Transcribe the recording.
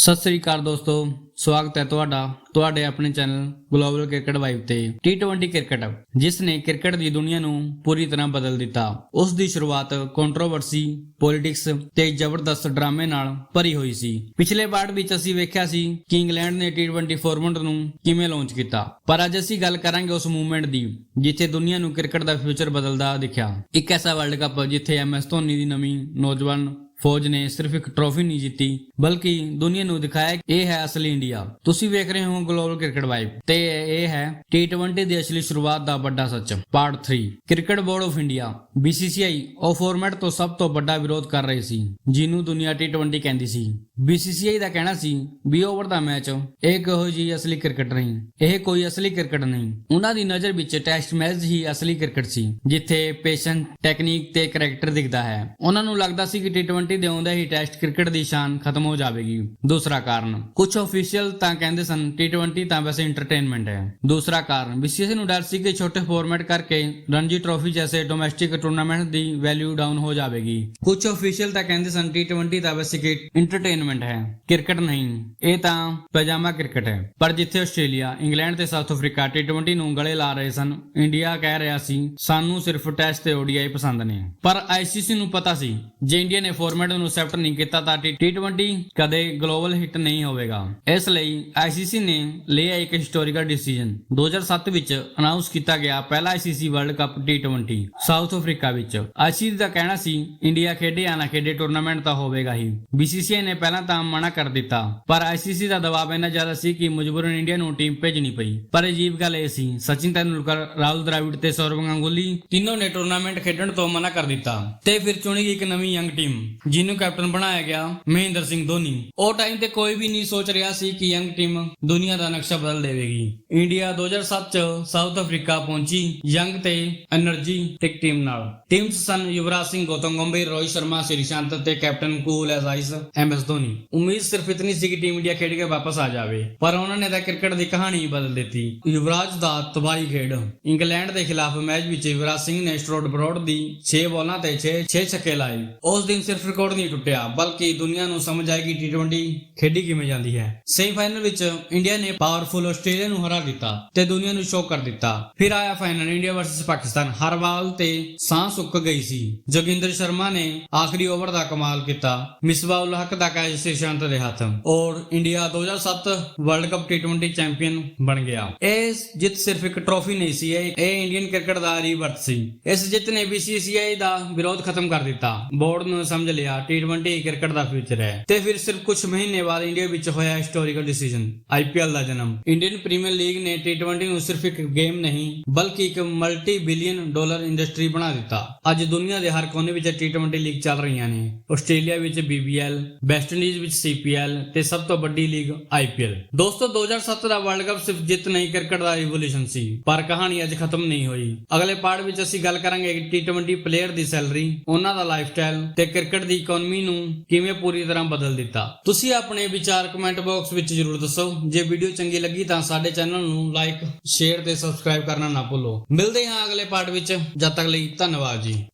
ਸਤਿ ਸ੍ਰੀ ਅਕਾਲ ਦੋਸਤੋ, ਸਵਾਗਤ ਹੈ ਤੁਹਾਡਾ, ਤੁਹਾਡੇ ਆਪਣੇ ਚੈਨਲ ਗਲੋਬਲ ਕ੍ਰਿਕਟ ਵਾਈਬ ਤੇ T20 ਕ੍ਰਿਕਟ ਜਿਸ ਨੇ ਕ੍ਰਿਕਟ ਦੀ ਦੁਨੀਆ ਨੂੰ ਪੂਰੀ ਤਰ੍ਹਾਂ ਬਦਲ ਦਿੱਤਾ। ਉਸ ਦੀ ਸ਼ੁਰੂਆਤ ਕੰਟਰੋਵਰਸੀ ਪੋਲਿਟਿਕਸ ਤੇ ਜ਼ਬਰਦਸਤ ਡਰਾਮੇ ਨਾਲ ਭਰੀ ਹੋਈ ਸੀ। ਪਿਛਲੇ ਪਾਰਟ ਵਿੱਚ ਅਸੀਂ ਵੇਖਿਆ ਸੀ ਕਿ ਇੰਗਲੈਂਡ ਨੇ T20 ਫਾਰਮੈਟ ਨੂੰ ਕਿਵੇਂ ਲਾਂਚ ਕੀਤਾ। ਪਰ ਅੱਜ ਅਸੀਂ ਗੱਲ ਕਰਾਂਗੇ ਉਸ ਮੂਵਮੈਂਟ ਦੀ, ਜਿੱਥੇ ਦੁਨੀਆ ਨੂੰ ਕ੍ਰਿਕਟ ਦਾ ਫਿਊਚਰ ਬਦਲਦਾ ਦਿਖਿਆ। ਇੱਕ ਐਸਾ ਵਰਲਡ ਕੱਪ ਜਿੱਥੇ ਐਮਐਸ ਧੋਨੀ ਦੀ ਨਵੀਂ ਨੌਜਵਾਨ ਫੌਜ ਨੇ ਸਿਰਫ ਇੱਕ ਟਰੋਫੀ ਨਹੀਂ ਜਿੱਤੀ, ਬਲਕਿ ਦੁਨੀਆ ਨੂੰ ਦਿਖਾਇਆ ਕਿ ਇਹ ਹੈ ਅਸਲੀ ਇੰਡੀਆ। ਤੁਸੀਂ ਵੇਖ ਰਹੇ ਹੋ ਗਲੋਬਲ ਕ੍ਰਿਕਟ ਵਾਈਬ ਤੇ ਇਹ ਹੈ T20 ਦੀ ਅਸਲੀ ਸ਼ੁਰੂਆਤ ਦਾ ਵੱਡਾ ਸੱਚ part 3 cricket board of India BCCI ਉਹ ਫਾਰਮੈਟ ਤੋਂ ਸਭ ਤੋਂ ਵੱਡਾ ਵਿਰੋਧ ਕਰ ਰਹੀ ਸੀ, ਜਿਹਨੂੰ ਦੁਨੀਆ T20 ਕਹਿੰਦੀ ਸੀ। BCCI ਦਾ ਕਹਿਣਾ ਸੀ ਵੀ ਓਵਰ ਦਾ ਮੈਚ। ਇਹ ਕਹੋ ਜੀ ਅਸਲੀ ਕ੍ਰਿਕਟ ਨਹੀਂ। ਇਹ ਕੋਈ ਅਸਲੀ ਕ੍ਰਿਕਟ ਨਹੀਂ। ਉਹਨਾਂ ਦੀ ਨਜ਼ਰ ਵਿੱਚ ਟੈਸਟ ਮੈਚ ਹੀ ਅਸਲੀ ਕ੍ਰਿਕਟ ਸੀ, ਜਿੱਥੇ ਪੇਸ਼ੈਂਸ ਟੈਕਨੀਕ ਤੇ ਕਰੈਕਟਰ ਦਿਖਦਾ ਹੈ। ਉਹਨਾਂ ਨੂੰ ਲੱਗਦਾ ਸੀ ਕਿ T20 ਦੇ ਆਉਂਦੇ ਹੀ ਟੈਸਟ ਕ੍ਰਿਕਟ ਦੀ ਸ਼ਾਨ ਖਤਮ ਹੋ ਜਾਵੇਗੀ। ਦੂਸਰਾ ਕਾਰਨ ਕੁਝ ਅਫੀਸ਼ੀਅਲ ਤਾਂ ਕਹਿੰਦੇ ਸਨ T20 ਤਾਂ ਵੈਸੇ ਐਂਟਰਟੇਨਮੈਂਟ ਹੈ। ਦੂਸਰਾ ਕਾਰਨ BCCI ਨੂੰ ਡਰ ਸੀ ਕਿ ਛੋਟੇ ਫਾਰਮੈਟ ਕਰਕੇ ਰਣਜੀ ਟਰੋਫੀ ਜੈਸੇ ਡੋਮੈਸਟਿਕ ਟੂਰਨਾਮੈਂਟ ਦੀ ਵੈਲਿਊ ਡਾਊਨ ਹੋ ਜਾਵੇਗੀ। ਕੁਝ ਅਫੀਸ਼ੀਅਲ ਤਾਂ ਕਹਿੰਦੇ ਸਨ T20 ਤਾਂ ਵੈਸੇ ਕਿ ਐਂਟਰਟੇਨਮੈਂਟ ਹੈ। ਕ੍ਰਿਕਟ ਨਹੀਂ। ਇਹ ਤਾਂ ਪਜਾਮਾ ਕ੍ਰਿਕਟ ਹੈ। ਪਰ ਜਿੱਥੇ ਆਸਟ੍ਰੇਲੀਆ, ਇੰਗਲੈਂਡ ਤੇ ਸਾਊਥ ਅਫਰੀਕਾ T20 ਨੂੰ ਗਲੇ ਲਾ ਰਹੇ ਸਨ, ਇੰਡੀਆ ਕਹਿ ਰਿਹਾ ਸੀ, ਸਾਨੂੰ ਸਿਰਫ ਟੈਸਟ ਤੇ ODI ਪਸੰਦ ਨੇ। ਪਰ ICC ਨੂੰ ਪਤਾ ਸੀ, ਜੇ ਇੰਡੀਆ ਨੇ ਫਾਰਮੈਟ ਨੂੰ ਅਸੈਪਟ ਨਹੀਂ ਕੀਤਾ ਤਾਂ T20 ਕਦੇ ਗਲੋਬਲ ਹਿੱਟ ਨਹੀਂ ਹੋਵੇਗਾ। ਇਸ ਲਈ ICC ਨੇ ਲਿਆ ਇੱਕ ਹਿਸਟੋਰੀਕਲ ਡਿਸੀਜਨ 2007 ਵਿੱਚ ਅਨਾਉਂਸ ਕੀਤਾ ਗਿਆ ਪਹਿਲਾ ICC world cup T20 South Africa ਵਿੱਚ। ICC ਦਾ ਕਹਿਣਾ ਸੀ ਇੰਡੀਆ ਖੇਡੇ ਜਾਂ ਨਾ ਖੇਡੇ ਟੂਰਨਾਮੈਂਟ ਤਾਂ ਹੋਵੇਗਾ ਹੀ। BCCI ਨੇ ਪਹਿਲਾਂ ਜਾਣਾ ਤਾਂ ਮਨਾ ਕਰ ਦਿੱਤਾ। ਪਰ ਆਈਸੀਸੀ ਦਾ ਦਬਾਅ ਇੰਨਾ ਜ਼ਿਆਦਾ ਸੀ ਕਿ ਮਜਬੂਰਨ ਇੰਡੀਆ ਨੂੰ ਟੀਮ ਭੇਜਣੀ ਪਈ। ਪਰ ਅਜੀਬ ਗੱਲ ਇਹ ਸੀ, ਸਚਿਨ ਤੈਂਦੁਲਕਰ, ਰਾਹੁਲ ਦਰਾਵਿੜ ਤੇ ਸੌਰਵ ਗੰਗੂਲੀ ਤਿੰਨੋਂ ਨੇ ਟੂਰਨਾਮੈਂਟ ਖੇਡਣ ਤੋਂ ਮਨਾ ਕਰ ਦਿੱਤਾ ਤੇ ਫਿਰ ਚੁਣੀ ਗਈ ਇੱਕ ਨਵੀਂ ਯੰਗ ਟੀਮ, ਜਿਹਨੂੰ ਕੈਪਟਨ ਬਣਾਇਆ ਗਿਆ ਮਹਿੰਦਰ ਸਿੰਘ ਧੋਨੀ। ਉਹ ਟਾਈਮ ਤੇ ਕੋਈ ਵੀ ਨਹੀਂ ਸੋਚ ਰਿਹਾ ਸੀ ਕਿ ਯੰਗ ਟੀਮ ਦੁਨੀਆ ਦਾ ਨਕਸ਼ਾ ਬਦਲ ਦੇਵੇਗੀ। ਇੰਡੀਆ 2007 ਚ ਸਾਊਥ ਅਫਰੀਕਾ ਪਹੁੰਚੀ ਯੰਗ ਤੇ એનર્ਜੀ ਟਿਕ ਟੀਮ ਨਾਲ। ਟੀਮ ਸਨ ਯੁਵਰਾਜ ਸਿੰਘ ਗੌਤਮ ਗੰਭੀਰ, ਰੋਹਿਤ ਸ਼ਰਮਾ, ਸ੍ਰੀਸ਼ਾਂਤ ਤੇ ਕੈਪਟਨ ਕੂਲ ਐਸ ਆਈਸ ਐਮ ਐਸ ਧੋਨੀ। ਉਮੀਦ ਸਿਰਫ ਇਤਨੀ ਸੀ ਕਿ ਟੀਮ ਇੰਡੀਆ ਖੇਡ ਕੇ ਵਾਪਸ ਆ ਜਾਵੇ। ਪਰ ਉਹਨਾਂ ਨੇ ਤਾਂ ਕ੍ਰਿਕਟ ਦੀ ਕਹਾਣੀ ਹੀ ਬਦਲ ਦਿੱਤੀ। ਯੁਵਰਾਜ ਦਾ ਤਬਾਹੀ ਖੇਡ। ਇੰਗਲੈਂਡ ਦੇ ਖਿਲਾਫ ਮੈਚ ਵਿੱਚ ਯੁਵਰਾਜ ਸਿੰਘ ਨੇ ਸਟ੍ਰੋਟ ਬਰੋਡ ਦੀ 6 ਬਾਲਾਂ ਤੇ 6 6 ਛੱਕੇ ਲਾਏ। ਉਸ ਦਿਨ ਸਿਰਫ ਰਿਕਾਰਡ ਨਹੀਂ ਟੁੱਟਿਆ, ਬਲਕਿ ਦੁਨੀਆ ਨੂੰ ਸਮਝ ਆਈ ਕਿ T20 ਖੇਡੀ ਕਿਵੇਂ ਜਾਂਦੀ ਹੈ। ਸੈਮੀਫਾਈਨਲ ਵਿੱਚ ਇੰਡੀਆ ਨੇ ਪਾਵਰਫੁਲ ਆਸਟ੍ਰੇਲੀਆ ਨੂੰ ਹਰਾ ਦਿੱਤਾ ਤੇ ਦੁਨੀਆ ਨੂੰ ਸ਼ੌਕ ਕਰ ਦਿੱਤਾ। ਫਿਰ ਆਇਆ ਫਾਈਨਲ ਇੰਡੀਆ ਵਰਸਸ ਪਾਕਿਸਤਾਨ। ਹਰ ਬਾਲ ਤੇ ਸਾਹ ਸੁੱਕ ਗਈ ਸੀ। ਜੋਗਿੰਦਰ ਸ਼ਰਮਾ ਨੇ ਆਖਰੀ ਓਵਰ ਦਾ ਕਮਾਲ ਕੀਤਾ। ਮਿਸਬਾਹ ਉਲ ਹਕ ਦਾ ਕੈਚ ਸੀ ਸ਼ਾਂਤ ਦੇ ਹੱਥ। ਔਰ India 2007 world cup T20 champion ਬਣ ਗਿਆ। ਇਹ ਜਿੱਤ ਸਿਰਫ ਇੱਕ ਟਰੋਫੀ ਨਹੀਂ ਸੀ, ਇਹ ਇੰਡੀਅਨ ਕ੍ਰਿਕਟ ਦਾ ਰੀਬਰਥ ਸੀ। ਇਸ ਜਿੱਤ ਨੇ BCCI ਦਾ ਵਿਰੋਧ ਖਤਮ ਕਰ ਦਿੱਤਾ। ਬੋਰਡ ਨੂੰ ਸਮਝ ਲਿਆ T20 ਕ੍ਰਿਕਟ ਦਾ ਫਿਊਚਰ ਹੈ। ਤੇ ਫਿਰ ਸਿਰਫ ਕੁਝ ਮਹੀਨੇ ਬਾਅਦ ਇੰਡੀਆ ਵਿੱਚ ਹੋਇਆ ਹਿਸਟੋਰੀਕਲ ਡਿਸੀਜਨ IPL ਦਾ ਜਨਮ। ਇੰਡੀਅਨ ਪ੍ਰੀਮੀਅਰ ਲੀਗ ਨੇ T20 ਨੂੰ ਸਿਰਫ ਇੱਕ ਗੇਮ ਨਹੀਂ, ਬਲਕਿ ਇੱਕ ਮਲਟੀ ਬਿਲੀਅਨ ਡਾਲਰ ਇੰਡਸਟਰੀ ਬਣਾ ਦਿੱਤਾ। ਅੱਜ ਦੁਨੀਆ ਦੇ ਹਰ ਕੋਨੇ ਵਿੱਚ T20 ਲੀਗ ਚੱਲ ਰਹੀਆਂ ਨੇ। ਆਸਟ੍ਰੇਲੀਆ ਵਿੱਚ BBL ਵੈਸਟ ਇੰਡੀਜ਼ ਵਿੱਚ CPL ਤੇ ਸਭ ਤੋਂ ਵੱਡੀ ਲੀਗ IPL ਦੋਸਤੋ 2007 ਦਾ ਵਰਲਡ ਕੱਪ ਸਿਰਫ ਜਿੱਤ ਨਹੀਂ, ਕ੍ਰਿਕਟ ਦਾ ਇਵੋਲੂਸ਼ਨ ਸੀ, ਪਰ ਕਹਾਣੀ ਅੱਜ ਖਤਮ ਨਹੀਂ ਹੋਈ। ਅਗਲੇ ਪਾਰਟ ਵਿੱਚ ਅਸੀਂ ਗੱਲ ਕਰਾਂਗੇ ਕਿ T20 ਪਲੇਅਰ ਦੀ ਸੈਲਰੀ ਉਹਨਾਂ ਦਾ ਲਾਈਫਸਟਾਈਲ ਤੇ ਕ੍ਰਿਕਟ ਦੀ ਇਕਨੋਮੀ ਨੂੰ ਕਿਵੇਂ ਪੂਰੀ ਤਰ੍ਹਾਂ ਬਦਲ ਦਿੱਤਾ। ਤੁਸੀਂ ਆਪਣੇ ਵਿਚਾਰ ਕਮੈਂਟ ਬਾਕਸ ਵਿੱਚ ਜਰੂਰ ਦੱਸੋ। ਜੇ ਵੀਡੀਓ ਚੰਗੀ ਲੱਗੀ ਤਾਂ ਸਾਡੇ ਚੈਨਲ ਨੂੰ ਲਾਈਕ ਸ਼ੇਅਰ ਤੇ ਸਬਸਕ੍ਰਾਈਬ ਕਰਨਾ ਨਾ ਭੁੱਲੋ। ਮਿਲਦੇ ਹਾਂ ਅਗਲੇ ਪਾਰਟ ਵਿੱਚ। ਜਦ ਤੱਕ ਲਈ ਧੰਨਵਾਦ ਜੀ।